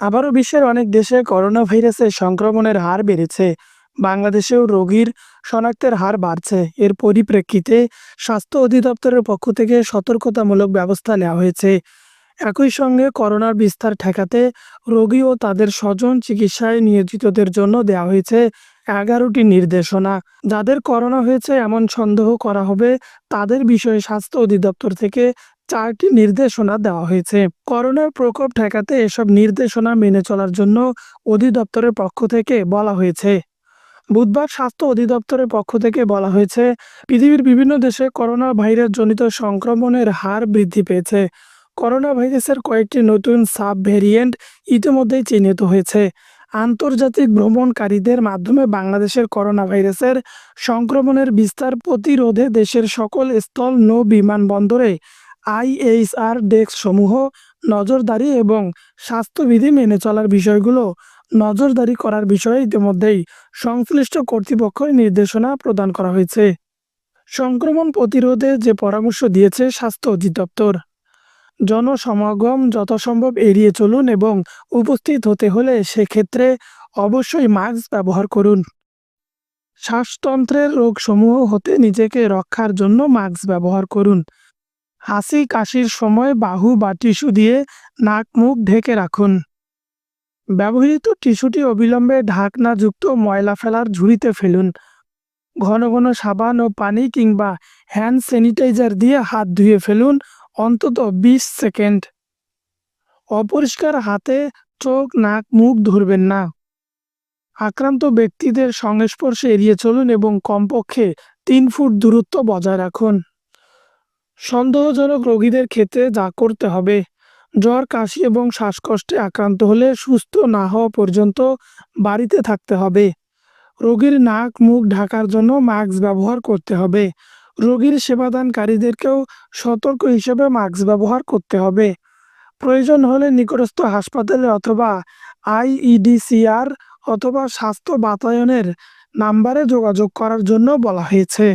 আবারও বিশ্বের অনেক দেশে করোনা ভাইরাসের সংক্রমণের হার বেড়েছে। বাংলাদেশেও রোগীর শনাক্তের হার বাড়ছে। এর পরিপ্রেক্ষিতে স্বাস্থ্য অধিদপ্তরের পক্ষ থেকে সতর্কতামূলক ব্যবস্থা নেওয়া হয়েছে। একই সঙ্গে করোনার বিস্তার ঠেকাতে রোগী ও তাদের স্বজন চিকিৎসায় নিয়োজিতদের জন্য দেওয়া হয়েছে এগারোটি নির্দেশনা। যাদের করোনা হয়েছে, এমন সন্দেহ করা হবে তাদের বিষয়ে স্বাস্থ্য অধিদপ্তর থেকে চারটি নির্দেশনা দেওয়া হয়েছে। করোনার প্রকোপ ঠেকাতে এসব নির্দেশনা মেনে চলার জন্য অধিদপ্তরের পক্ষ থেকে বলা হয়েছে। বুধবার স্বাস্থ্য অধিদপ্তরের পক্ষ থেকে বলা হয়েছে, পৃথিবীর বিভিন্ন দেশে করোনা ভাইরাস জনিত সংক্রমণের হার বৃদ্ধি পেয়েছে। করোনা ভাইরাসের কয়েকটি নতুন সাব ভ্যারিয়েন্ট ইতিমধ্যেই চিহ্নিত হয়েছে। আন্তর্জাতিক ভ্রমণকারীদের মাধ্যমে বাংলাদেশের করোনা ভাইরাসের সংক্রমণের বিস্তার প্রতিরোধে দেশের সকল স্থল নৌ বিমানবন্দরে আইএইচআর ডেস্ক সমূহ নজরদারি এবং স্বাস্থ্যবিধি মেনে চলার বিষয়গুলো নজরদারি করার বিষয়ে ইতিমধ্যেই সংশ্লিষ্ট কর্তৃপক্ষের নির্দেশনা প্রদান করা হয়েছে। সংক্রমণ প্রতিরোধে যে পরামর্শ দিয়েছে স্বাস্থ্য অধিদপ্তর, জনসমাগম যথাসম্ভব এড়িয়ে চলুন এবং উপস্থিত হতে হলে সেক্ষেত্রে অবশ্যই মাস্ক ব্যবহার করুন। শ্বাসতন্ত্রের রোগসমূহ হতে নিজেকে রক্ষার জন্য মাস্ক ব্যবহার করুন। হাসি কাশির সময় বাহু বা টিস্যু দিয়ে নাক মুখ ঢেকে রাখুন। ব্যবহৃত টিস্যুটি অবিলম্বে ঢাকনাযুক্ত ময়লা ফেলার ঝুড়িতে ফেলুন। ঘন ঘন সাবান ও পানি কিংবা হ্যান্ড স্যানিটাইজার দিয়ে হাত ধুয়ে ফেলুন অন্তত বিশ সেকেন্ড। অপরিষ্কার হাতে চোখ, নাক, মুখ ধরবেন না। আক্রান্ত ব্যক্তিদের সংস্পর্শে এড়িয়ে চলুন এবং কমপক্ষে তিন ফুট দূরত্ব বজায় রাখুন। সন্দেহজনক রোগীদের ক্ষেত্রে যা করতে হবে, জ্বর, কাশি এবং শ্বাসকষ্টে আক্রান্ত হলে সুস্থ না হওয়া পর্যন্ত বাড়িতে থাকতে হবে। রোগীর নাক, মুখ ঢাকার জন্য মাস্ক ব্যবহার করতে হবে। রোগীর সেবাদানকারীদেরকেও সতর্ক হিসেবে মাস্ক ব্যবহার করতে হবে। প্রয়োজন হলে নিকটস্থ হাসপাতালে অথবা আইইডিসিআর অথবা স্বাস্থ্য বাতায়নের নাম্বারে যোগাযোগ করার জন্য বলা হয়েছে।